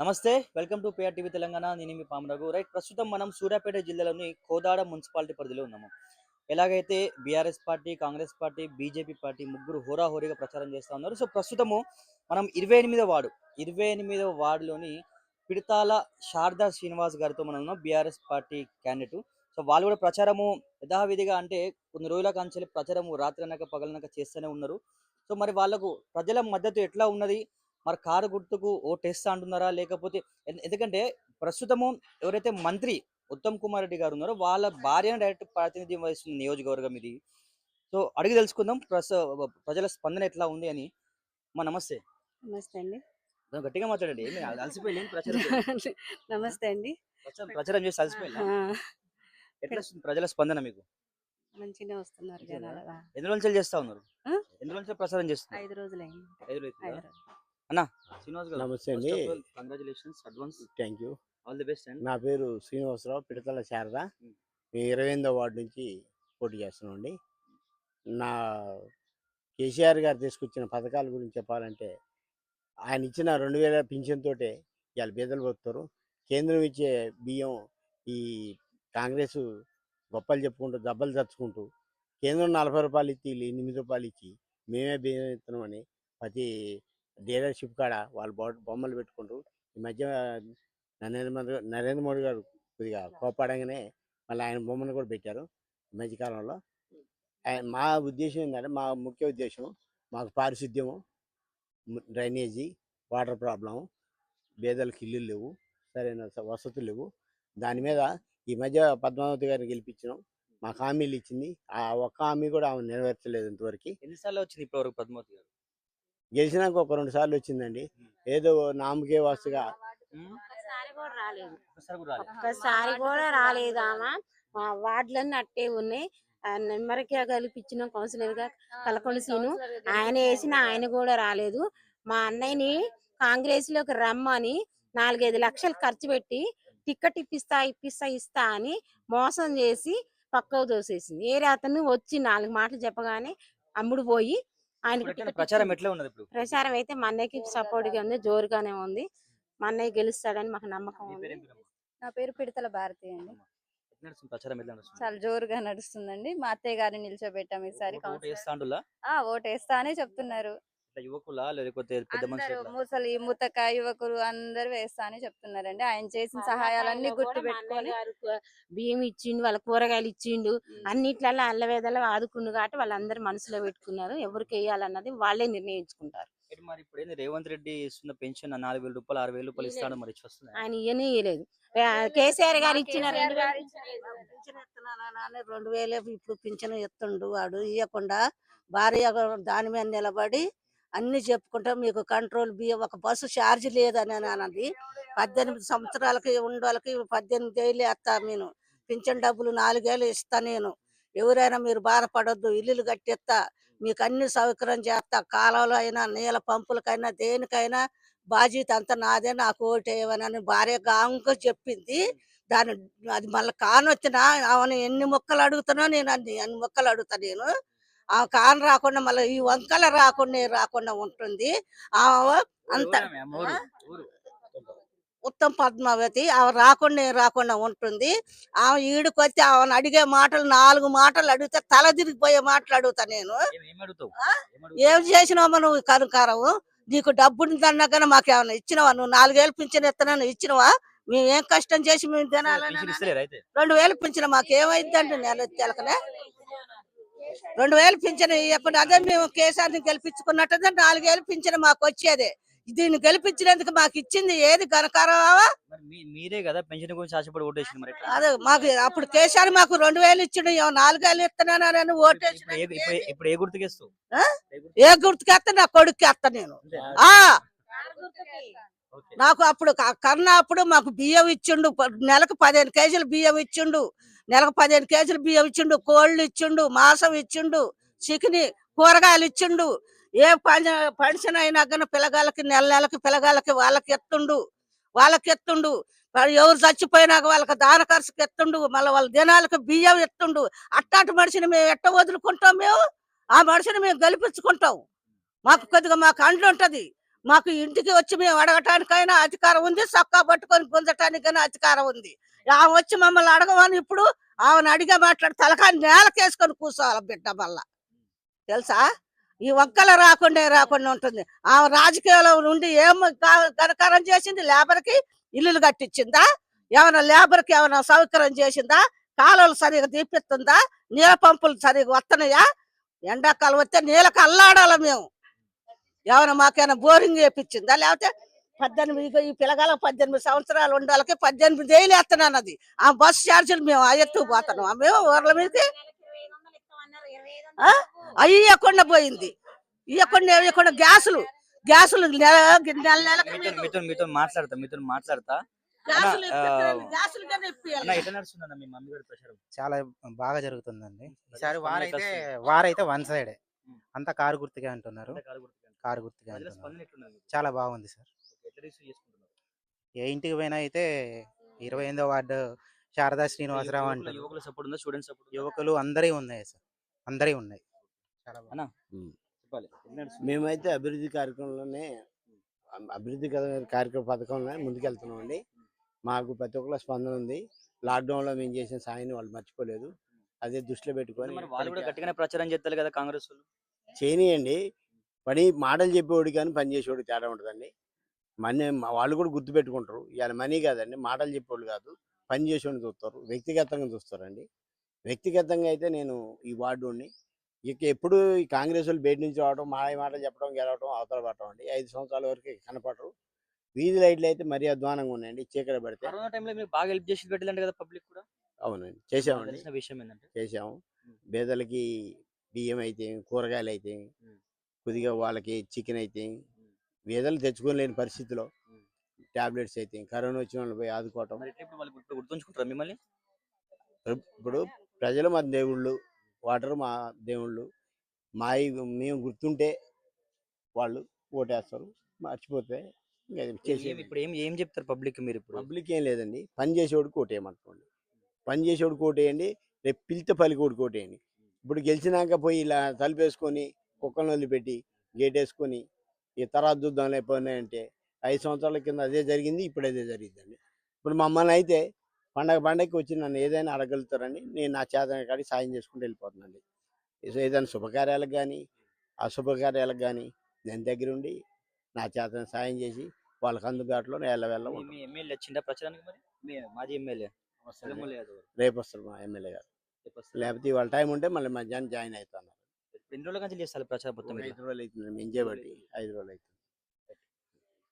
Namaste welcome to PR TV Telangana. నేను మీ పామరఘు right ప్రస్తుతం మనం సూర్యాపేట జిల్లాలోని కోదాడ మున్సిపాలిటీ పరిధిలో ఉన్నాము. ఎలాగైతే BRS party Congress party BJP party ముగ్గురు హోరాహోరీగా ప్రచారం చేస్తూ ఉన్నారు. సో ప్రస్తుతము మనం ఇరవై ఎనిమిదో వార్డు ఇరవై ఎనిమిదో వార్డులోని పిడతాల శారదా శ్రీనివాస్ గారితో మనం ఉన్నాం బీఆర్ఎస్ పార్టీ క్యాండిడేట్. సో వాళ్ళు కూడా ప్రచారము యథావిధిగా అంటే కొన్ని రోజుల కాంచెల్లి ప్రచారము రాత్రి అనక పగలనక చేస్తూనే ఉన్నారు. సో మరి వాళ్ళకు ప్రజల మద్దతు ఎట్లా ఉన్నది? మరి కారు గుర్తుకు ఓటేస్తా అంటున్నారా? లేకపోతే ఎందుకంటే ప్రస్తుతము ఎవరైతే మంత్రి ఉత్తమ్ కుమార్ రెడ్డి గారు ఉన్నారో వాళ్ళ భార్యను డైరెక్ట్ ప్రాతినిధ్యం వహిస్తున్న నియోజకవర్గం ఇది. సో అడిగి తెలుసుకుందాం ప్రస ప్రజల స్పందన ఎట్లా ఉంది అని. మా నమస్తే. నమస్తే అండి. గట్టిగా మాట్లాడండి. ఏమి అలసిపోయి ప్రచారం. నమస్తే అండి. ప్రచారం చేసి అలసిపోయి ఎట్లా ప్రజల స్పందన మీకు? మంచిగా వస్తున్నారు ఎన్ని రోజులు చేస్తా ఉన్నారు? ఎన్ని రోజులు ప్రచారం చేస్తున్నారు? ఐదు రోజులు ఐదు రోజులు. అన్న శ్రీనివాస్ గారు నమస్తే అండి. Congratulations advance thank you all the best and నా పేరు శ్రీనివాసరావు పిడతల శారద. నేను ఇరవై ఎనిమిదో వార్డు నుంచి పోటీ చేస్తున్నాం అండి నా కేసీఆర్ గారు తీసుకొచ్చిన పథకాల గురించి చెప్పాలంటే ఆయన ఇచ్చిన రెండు వేల పింఛన్ తోటే ఇవాళ బీదలు పోతారు కేంద్రం ఇచ్చే బియ్యం ఈ కాంగ్రెస్ గొప్పలు చెప్పుకుంటూ దెబ్బలు తెచ్చుకుంటూ కేంద్రం నలభై రూపాయలు ఇచ్చి ఎనిమిది రూపాయలు ఇచ్చి మేమే బియ్యం ఇస్తున్నామని ప్రతి డీలర్షిప్ కాడ వాళ్ళు బొమ్మలు పెట్టుకుంటూ ఈ మధ్య నరేంద్ర మోదీ నరేంద్ర మోడీ గారు కొద్దిగా కోపాడంగానే మళ్ళీ ఆయన బొమ్మను కూడా పెట్టారు ఈ మధ్యకాలంలో ఆయన- మా ఉద్దేశం ఏంటంటే మా ముఖ్య ఉద్దేశం మాకు పారిశుద్ధ్యము డ్రైనేజీ వాటర్ ప్రాబ్లం పేదలకు ఇల్లు లేవు సరైన వసతులు లేవు. దాని మీద ఈ మధ్య పద్మావతి గారిని గెలిపించినాం. మాకు హామీలు ఇచ్చింది. ఆ ఒక్క హామీ కూడా ఆమె నెరవేర్చలేదు ఇంతవరకు. ఎన్నిసార్లు వచ్చింది ఇప్పటివరకు పద్మావతి గారు? గెలిచినాక ఒక రెండు సార్లు వచ్చిందండి. ఏదో నామకే వాస్తుగా. ఉమ్, ఒక్కసారి కూడా రాలేదు. ఒక్కసారి కూడా రాలేదు. ఒక్కసారి కూడా రాలేదు ఆమె. మా వార్డులన్నీ అట్టే ఉన్నాయి. ఆ నెమ్మదిగా కల్పించిన కౌన్సిలర్గా కలకొండ సీను. ఆయన వేసిన ఆయన కూడా రాలేదు. మా అన్నయ్యని కాంగ్రెస్లోకి రమ్మని నాలుగైదు లక్షలు ఖర్చు పెట్టి టికెట్ ఇప్పిస్తా ఇప్పిస్తా ఇస్తా అని మోసం చేసి పక్కకు దోసేసింది ఏరే అతను వచ్చి నాలుగు మాటలు చెప్పగానే అమ్ముడు పోయి టికెట్ ప్రచారం. ఎట్లా ఉన్నది ఇప్పుడు? ప్రచారం అయితే మా అన్నయ్యకి సపోర్ట్గా ఉంది జోరుగానే ఉంది. మా అన్నయ్య గెలుస్తాడని మాకు నమ్మకం ఉంది? నా పేరు పిడతల భారతి అండి. చాలా జోరుగా నడుస్తుందండి. మా అత్తయ్య గారిని నిల్చోబెట్టాం ఈసారి ఓటు వేస్తా అని చెప్తున్నారు. ఇట్లా యువకులా? లేకపోతే పెద్ద అందరూ మనుషులు ముసలి ముతక యువకులు అందరూ వేస్తా అని చెప్తున్నారండి. ఆయన చేసిన సహాయాలన్నీ గుర్తు పెట్టుకొని బియ్యం ఇచ్చిండు వాళ్ళ కూరగాయలు ఇచ్చిండు అన్నిట్లలో అల్లవేదల ఆదుకుండు కాబట్టి వాళ్ళందరూ మనసులో పెట్టుకున్నారు. ఎవరికి వేయాలన్నది వాళ్ళే నిర్ణయించుకుంటారు. ఏంటి మరి ఇప్పుడు ఏంది? రేవంత్ రెడ్డి ఇస్తున్న పెన్షన్ నాలుగు వేల రూపాయలు ఆరు వేల రూపాయలు ఇస్తాడు మరి ఇచ్చి వస్తుందా? ఆయన ఇయ్యనే ఇయ్యలేదు. ఆ, కేసీఆర్ గారు ఇచ్చిన కేసీఆర్ రెండు వేలు గారు పింఛన్ ఇస్తున్నానని రెండు వేలు ఇప్పుడు పింఛన్ ఇస్తుండు వాడు. ఇవ్వకుండా భార్య దాని మీద నిలబడి అన్ని చెప్పుకుంటా మీకు కంట్రోల్ బియ్యం ఒక బస్సు ఛార్జ్ లేదని అన్నది. పద్దెనిమిది సంవత్సరాలకి ఉండోళ్ళకి పద్దెనిమిది ఏళ్ళు వేస్తా నేను. పింఛన్ డబ్బులు నాలుగేళ్ళు ఇస్తా నేను. ఎవరైనా మీరు బాధపడొద్దు ఇల్లులు కట్టిస్తా మీకు అన్ని సౌకర్యం చేస్తా కాలంలో అయినా నీళ్ళ పంపులకైనా దేనికైనా బాధ్యత అంతా నాదే నాకు ఓటేయమని భార్య గాంగా చెప్పింది. దాని అది మళ్ళీ కానొచ్చినా ఆమెను ఎన్ని మొక్కలు అడుగుతానో నేను అన్ని అన్ని మొక్కలు అడుగుతా నేను. ఆ కాను రాకుండా మళ్ళీ ఈ వంకలు రాకుండా రాకుండా ఉంటుంది. ఆమె అంత. ఉత్తమ పద్మావతి ఆమె రాకుండా రాకుండా ఉంటుంది. ఆమె ఈడుకొచ్చి ఆమెను అడిగే మాటలు నాలుగు మాటలు అడిగితే తల తిరిగిపోయే మాటలు అడుగుతా నేను. ఏం- ఆ? చేసినావమ్మా నువ్వు కనుకారవు నీకు డబ్బుని దన్నగానే మాకు ఏమైనా ఇచ్చినవా? నువ్వు నాలుగేళ్ళు పింఛన్ ఇస్తానని ఇచ్చినవా? మేము ఏం కష్టం చేసి మేము తినాలని రెండు వేలు పింఛన్ మాకు ఏమైందండి నెల తెలకనే? రెండు వేలు పింఛన్ ఇవ్వకుండా అదే మేము కేసీఆర్ని గెలిపించుకున్నట్టు నాలుగేళ్ళు పింఛన్ మాకు వచ్చేది దీన్ని గెలిపించినందుకు మాకు ఇచ్చింది ఏది గనకారమా మరి కదా పెన్షన్ గురించి ఆశపడి మరి? అదే మాకు అప్పుడు కేసీఆర్ మాకు రెండు వేలు ఇచ్చిండు నాలుగేళ్ళు ఇస్తున్నానని ఓటేసి ఇప్పుడు ఏ- గుర్తుకేస్తావు? ఏ గుర్తు? ఏ గుర్తుకేస్తా నా కొడుకు వేస్తా నేను? ఆ. నాకు అప్పుడు క- కరోనా అప్పుడు మాకు బియ్యం ఇచ్చిండు నెలకు పదిహేను కేజీలు బియ్యం ఇచ్చిండు నెలకు పదిహేను కేజీలు బియ్యం ఇచ్చిండు కోళ్ళు ఇచ్చిండు మాంసం ఇచ్చిండు చికెన్ కూరగాయలు ఇచ్చిండు. ఏ పెన్షన్ అయినా కానీ పిల్లగాళ్ళకి నెల నెలకి పిల్లగాళ్ళకి వాళ్ళకి ఎత్తుండు వాళ్ళకి ఎత్తుండు. ఎవరు చచ్చిపోయినాక వాళ్ళకి దాన ఖర్చుకి ఎత్తుండు మళ్ళీ వాళ్ళ దినాలకు బియ్యం ఎత్తుండు. అట్టాటి మనిషిని మేము ఎట్ట వదులుకుంటాం మేము? ఆ మనిషిని మేము గెలిపించుకుంటాం. మాకు కొద్దిగా మాకు అండ్లు ఉంటది మాకు ఇంటికి వచ్చి మేము అడగటానికైనా అధికారం ఉంది సొక్కా పట్టుకొని గుంజటానికైనా అధికారం ఉంది. ఆమె వచ్చి మమ్మల్ని అడగమని ఇప్పుడు ఆమెను అడిగే మాట్లాడి తలకాయ నేలకేసుకొని కూర్చోవాలి బిడ్డ మళ్ళా. తెలుసా? ఈ ఒక్కల రాకుండా రాకుండా ఉంటుంది. ఆమె రాజకీయాల్లో నుండి ఏం గా- ఘనకారం చేసింది? లేబర్కి ఇల్లులు కట్టించిందా ఏమైనా లేబర్కి ఏమైనా సౌకర్యం చేసిందా? కాలువలు సరిగా తీపిస్తుందా? నీళ్ళ పంపులు సరిగా వస్తున్నాయా ఎండాకాలం వస్తే నీళ్ళకి అల్లాడాలి మేము? ఏమైనా మాకైనా బోరింగ్ చేపించిందా? లేకపోతే పద్దెనిమిది ఈ పిల్లగాల పద్దెనిమిది సంవత్సరాలు ఉండాలకి పద్దెనిమిది వేలు వేస్తున్నాను అది. ఆ బస్ ఛార్జీలు మేము ఎత్తు పోతున్నాం. మేము ఊర్ల మీదకి ఆ? అవి ఇవ్వకుండా పోయింది. ఇవ్వకుండా ఇవ్వకుండా గ్యాసులు. గ్యాసులు నెల నెల నెలకి మీతో మాట్లాడతా మీతో మాట్లాడతా. చాలా బాగా జరుగుతుందండి. ఈసారి వారైతే వారైతే వన్ సైడే. అంతా కారు గుర్తుగా అంటున్నారు. అంటే కారు గుర్తుగా. చాలా బాగుంది సార్. ఏ ఇంటికి పోయినా అయితే ఇరవై ఎనిమిదో వార్డు శారదా శ్రీనివాసరావు అంటారు. యువకుల సపోర్ట్ ఉందా? స్టూడెంట్స్ సపోర్ట్ యువకులు అందరి ఉన్నాయి సార్. అందరి ఉన్నాయి. చాలా బాగుంది. అన్న? ఉమ్. చెప్పాలి. ఎట్లా నడుస్తుంది? మేమైతే అభివృద్ధి కార్యక్రమంలోనే అభివృద్ధి కర- కార్యక్రమ పథకంలోనే ముందుకెళ్తున్నాం అండి మాకు ప్రతి ఒక్కళ్ళ స్పందన ఉంది. లాక్డౌన్లో మేము చేసిన సాయాన్ని వాళ్ళు మర్చిపోలేదు. అదే దృష్టిలో పెట్టుకొని మరి వాళ్ళు కూడా గట్టిగానే ప్రచారం చేస్తారు కదా కాంగ్రెస్ వాళ్ళు? చేయనియండి పని మాటలు చెప్పేవాడు కానీ పని చేసేవాడు తేడా ఉంటుందండి మనీ వాళ్ళు కూడా గుర్తు పెట్టుకుంటారు. ఇవాళ మనీ కాదండి మాటలు చెప్పేవాళ్ళు కాదు. పని చేసేవాడిని చూస్తారు. వ్యక్తిగతంగా చూస్తారండి. వ్యక్తిగతంగా అయితే నేను ఈ వార్డుని ఇక ఎప్పుడు ఈ కాంగ్రెస్ వాళ్ళు బయట నుంచి రావడం మా మాటలు చెప్పడం గెలవడం అవతల పడటం అండి. ఐదు సంవత్సరాల వరకు కనపడరు. వీధి లైట్లు అయితే మరీ అధ్వానంగా ఉన్నాయండి. చీకటి పడితే కరోనా టైంలో మీరు బాగా హెల్ప్ చేసి పెట్టాలంటే కదా పబ్లిక్ కూడా? అవునండి. చేసామండి విషయం ఏంటంటే చేసాము. పేదలకి బియ్యం అయితే కూరగాయలు అయితే. కొద్దిగా వాళ్ళకి చికెన్ అయితే పేదలు తెచ్చుకోలేని పరిస్థితిలో. టాబ్లెట్స్ అయితే కరోనా వచ్చిన వాళ్ళు పోయి ఆదుకోవటం. గుర్తుంచుకుంటారా మిమ్మల్ని? ఇప్పుడు ప్రజలు మా దేవుళ్ళు వాటర్ మా దేవుళ్ళు మా మేము గుర్తుంటే వాళ్ళు ఓటేస్తారు మర్చిపోతే ఇప్పుడు ఏం ఏం చెప్తారు పబ్లిక్ మీరు ఇప్పుడు? పబ్లిక్ ఏం లేదండి పని చేసేవాడికి ఓటేయమంటుకోండి పని చేసేవాడికి ఓటేయండి రేపు పిలితే పలికోడికి ఓటేయండి. ఇప్పుడు గెలిచినాక పోయి ఇలా తలుపేసుకొని కుక్కలను వదిలిపెట్టి గేట్ వేసుకొని ఈ తర్వాత చూద్దాం లేకపోయినాయంటే ఐదు సంవత్సరాల కింద అదే జరిగింది ఇప్పుడు అదే జరిగిందండి. ఇప్పుడు మమ్మల్ని అయితే పండగ పండగకి వచ్చి నన్ను ఏదైనా అడగలుగుతారని నేను నా చేతన కాడికి సాయం చేసుకుంటూ వెళ్ళిపోతున్నానండి. ఏదో ఏదైనా శుభకార్యాలకు కానీ అశుభకార్యాలకు కానీ నేను దగ్గరుండి నా చేతన సాయం చేసి వాళ్ళకి అందుబాటులో నేను వెళ్ళ ఎమ్మెల్యే వచ్చిందా ప్రచారానికి మరి? మాజీ ఎమ్మెల్యే. రేపు వస్తారు మా ఎమ్మెల్యే గారు. రేపు వస్తారు. లేకపోతే ఇవాళ టైం ఉంటే మళ్ళీ మధ్యాహ్నం జాయిన్ అవుతాను. ఎన్ని రోజుల నుంచి చేస్తారు ప్రచారం మొత్తం? ఐదు రోజులు అవుతుంది మేము చేయబట్టి ఐదు రోజులు అవుతుంది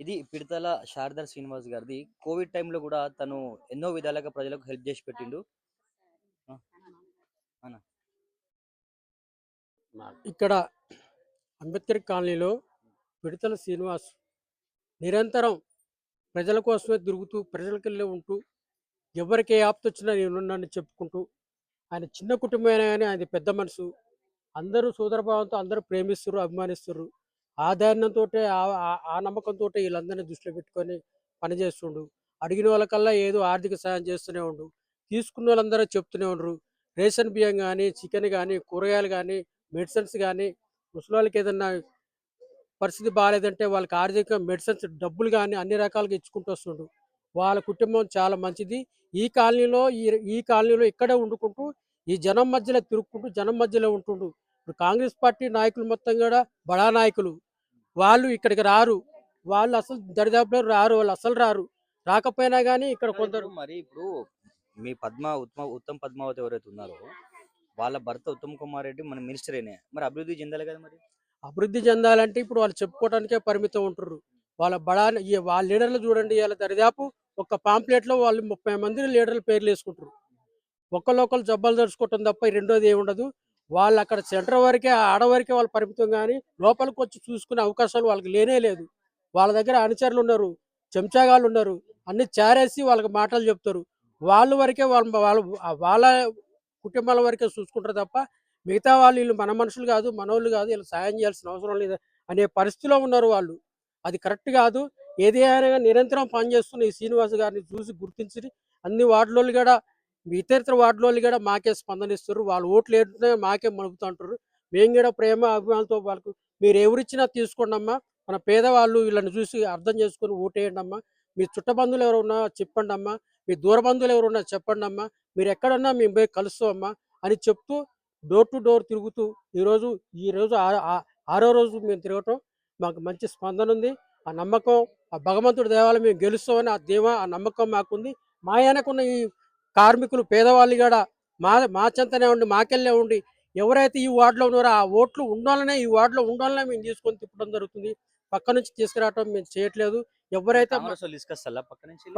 ఇది పిడతల శారదా శ్రీనివాస్ గారిది. కోవిడ్ టైంలో కూడా తను ఎన్నో విధాలుగా ప్రజలకు హెల్ప్ చేసి పెట్టిండు. ఇక్కడ అంబేద్కర్ కాలనీలో పిడతల శ్రీనివాస్ నిరంతరం ప్రజల కోసమే తిరుగుతూ ప్రజలకెళ్ళే ఉంటూ ఎవరికి ఏ ఆపత వచ్చినా నేనున్నానని చెప్పుకుంటూ ఆయన చిన్న కుటుంబమైనా కానీ ఆయన పెద్ద మనసు అందరూ సోదరభావంతో అందరూ ప్రేమిస్తారు అభిమానిస్తారు ఆ ధైర్యంతో ఆ నమ్మకంతో వీళ్ళందరినీ దృష్టిలో పెట్టుకొని పనిచేస్తుండు అడిగిన వాళ్ళకల్లా ఏదో ఆర్థిక సాయం చేస్తూనే ఉండు. తీసుకున్న వాళ్ళందరూ చెప్తూనే ఉండరు. రేషన్ బియ్యం కానీ చికెన్ కానీ కూరగాయలు కానీ మెడిసిన్స్ కానీ ముసలి ఏదన్నా పరిస్థితి బాగాలేదంటే వాళ్ళకి ఆర్థిక మెడిసిన్స్ డబ్బులు కానీ అన్ని రకాలుగా ఇచ్చుకుంటూ వస్తుండు. వాళ్ళ కుటుంబం చాలా మంచిది. ఈ కాలనీలో ఈ ఈ కాలనీలో ఇక్కడే వండుకుంటూ ఈ జనం మధ్యలో తిరుక్కుంటూ జనం మధ్యలో ఉంటుండు. ఇప్పుడు కాంగ్రెస్ పార్టీ నాయకులు మొత్తం కూడా బడా నాయకులు. వాళ్ళు ఇక్కడికి రారు. వాళ్ళు అసలు దరిదాపులో రారు. వాళ్ళు అసలు రారు. రాకపోయినా కానీ ఇక్కడ కొందరు మరి ఇప్పుడు మీ పద్మ ఉత్తమ ఉత్తమ్ పద్మావతి ఎవరైతే ఉన్నారో వాళ్ళ భర్త ఉత్తమ్ కుమార్ రెడ్డి మన మినిస్టర్ అయినా మరి అభివృద్ధి చెందాలి కదా మరి? అభివృద్ధి చెందాలంటే ఇప్పుడు వాళ్ళు చెప్పుకోవడానికే పరిమితం ఉంటారు వాళ్ళ బడా వాళ్ళ లీడర్లు చూడండి వాళ్ళ దరిదాపు ఒక పాంప్లెట్లో వాళ్ళు ముప్పై మంది లీడర్ల పేర్లు వేసుకుంటారు ఒక్కళ్ళొక్కరు జబ్బలు తడుచుకోవటం తప్ప రెండోది ఏమి ఉండదు. వాళ్ళు అక్కడ సెంటర్ వరకే ఆడవరకే వాళ్ళు పరిమితం కానీ లోపలికి వచ్చి చూసుకునే అవకాశాలు వాళ్ళకి లేనే లేదు. వాళ్ళ దగ్గర అనుచరులు ఉన్నారు చెంచాగాళ్ళు ఉన్నారు అన్ని చేరేసి వాళ్ళకి మాటలు చెప్తారు. వాళ్ళ వరకే వాళ్ళ వాళ్ళ వాళ్ళ కుటుంబాల వరకే చూసుకుంటారు తప్ప మిగతా వాళ్ళు వీళ్ళు మన మనుషులు కాదు మనోళ్ళు కాదు వీళ్ళు సాయం చేయాల్సిన అవసరం లేదు అనే పరిస్థితిలో ఉన్నారు వాళ్ళు. అది కరెక్ట్ కాదు. ఏది అయినా నిరంతరం పనిచేస్తున్న ఈ శ్రీనివాస్ గారిని చూసి గుర్తించి అన్ని వార్డులలో కూడా ఇతర వార్డులోళ్ళు కూడా మాకే స్పందనిస్తారు. వాళ్ళు ఓట్లు ఏంటనే మాకే మలుపుతుంటారు. మేము కూడా ప్రేమ అభిమానులతో వాళ్ళకు మీరు ఎవరిచ్చినా తీసుకోండి అమ్మా. మన పేదవాళ్ళు వీళ్ళని చూసి అర్థం చేసుకొని ఓటేయండి అమ్మా. మీ చుట్టబంధువులు ఎవరున్నా చెప్పండి అమ్మా. మీ దూరబంధువులు ఎవరున్నా చెప్పండి అమ్మా. మీరు ఎక్కడున్నా మేము పోయి కలుస్తాం అమ్మా అని చెప్తూ డోర్ టు డోర్ తిరుగుతూ ఈరోజు ఈరోజు ఆ- ఆరో రోజు మేము తిరగటం మాకు మంచి స్పందన ఉంది. ఆ నమ్మకం ఆ భగవంతుడి దేవాలయం మేము గెలుస్తామని ఆ దేవ ఆ నమ్మకం మాకుంది. మా వెనకున్న ఈ కార్మికులు పేదవాళ్ళు కూడా మా మా చెంతనే ఉండి మాకెళ్ళే ఉండి ఎవరైతే ఈ వార్డులో ఉన్నారో ఆ ఓట్లు ఉండాలనే ఈ వార్డులో ఉండాలనే మేము తీసుకొని తిప్పడం జరుగుతుంది. పక్క నుంచి తీసుకురావటం మేము చేయట్లేదు. ఎవరైతే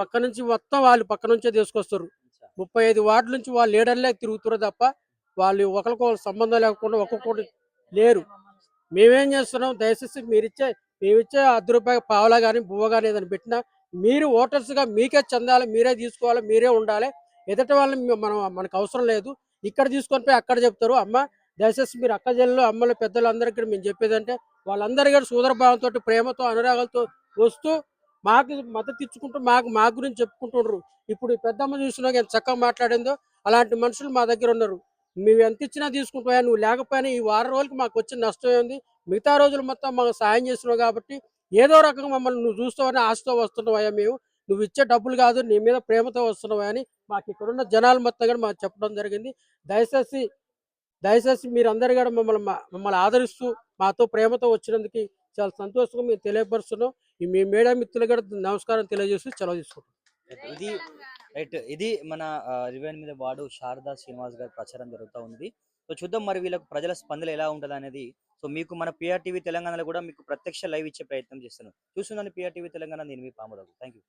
పక్క నుంచి? మొత్తం వాళ్ళు పక్క నుంచే తీసుకొస్తారు. ముప్పై ఐదు వార్డుల నుంచి వాళ్ళు లీడర్లే తిరుగుతారు తప్ప వాళ్ళు ఒకరికొకరు సంబంధం లేకుండా ఒక్కొక్కటి లేరు. మేమేం చేస్తున్నాం? దయచేసి మీరిచ్చే మేమిచ్చే అర్ధ రూపాయ పావలా కానీ బువ్వ కానీ ఏదైనా పెట్టినా మీరు ఓటర్స్గా మీకే చెందాలి మీరే తీసుకోవాలి మీరే ఉండాలి. ఎదుటి వాళ్ళని మనం మనకు అవసరం లేదు. ఇక్కడ తీసుకొని పోయి అక్కడ చెప్తారు. అమ్మ దయచేసి మీరు అక్క జల్లు అమ్మలు పెద్దలు అందరికీ మేము చెప్పేదంటే వాళ్ళందరూ కూడా సోదర భావంతో ప్రేమతో అనురాగాలతో వస్తూ మాకు మద్దతు ఇచ్చుకుంటూ మాకు మా గురించి చెప్పుకుంటుండ్రు. ఇప్పుడు ఈ పెద్దమ్మ చూసినా ఎంత చక్కగా మాట్లాడిందో అలాంటి మనుషులు మా దగ్గర ఉన్నారు. మేము ఎంత ఇచ్చినా తీసుకుంటాయా నువ్వు లేకపోయినా ఈ వారం రోజులకి మాకు వచ్చిన నష్టం ఉంది. మిగతా రోజులు మొత్తం మాకు సాయం చేసినావు కాబట్టి ఏదో రకంగా మమ్మల్ని నువ్వు చూస్తావని ఆశతో వస్తున్నావయ్యా మేము. నువ్వు ఇచ్చే డబ్బులు కాదు నీ మీద ప్రేమతో వస్తున్నావా అని మాకు ఇక్కడ ఉన్న జనాలు మొత్తం కూడా మాకు చెప్పడం జరిగింది. దయచేసి దయచేసి మీరందరూ కూడా మమ్మల్ని మమ్మల్ని ఆదరిస్తూ మాతో ప్రేమతో వచ్చినందుకు చాలా సంతోషంగా మేము తెలియపరుస్తున్నాం. మీ మేడం మిత్రులు కూడా నమస్కారం తెలియజేస్తూ సెలవు తీసుకుంటాం ఇది రైట్ ఇది మన రివెన్ మీద వాడు శారదా శ్రీనివాస్ గారి ప్రచారం జరుగుతూ ఉంది. సో చూద్దాం మరి వీళ్ళకు ప్రజల స్పందన ఎలా ఉంటుంది అనేది. సో మీకు మన పిఆర్టీవీ తెలంగాణలో కూడా మీకు ప్రత్యక్ష లైవ్ ఇచ్చే ప్రయత్నం చేస్తాను చూస్తున్నాను పిఆర్టీవీ తెలంగాణ నేను మీ పామురావు. Thank you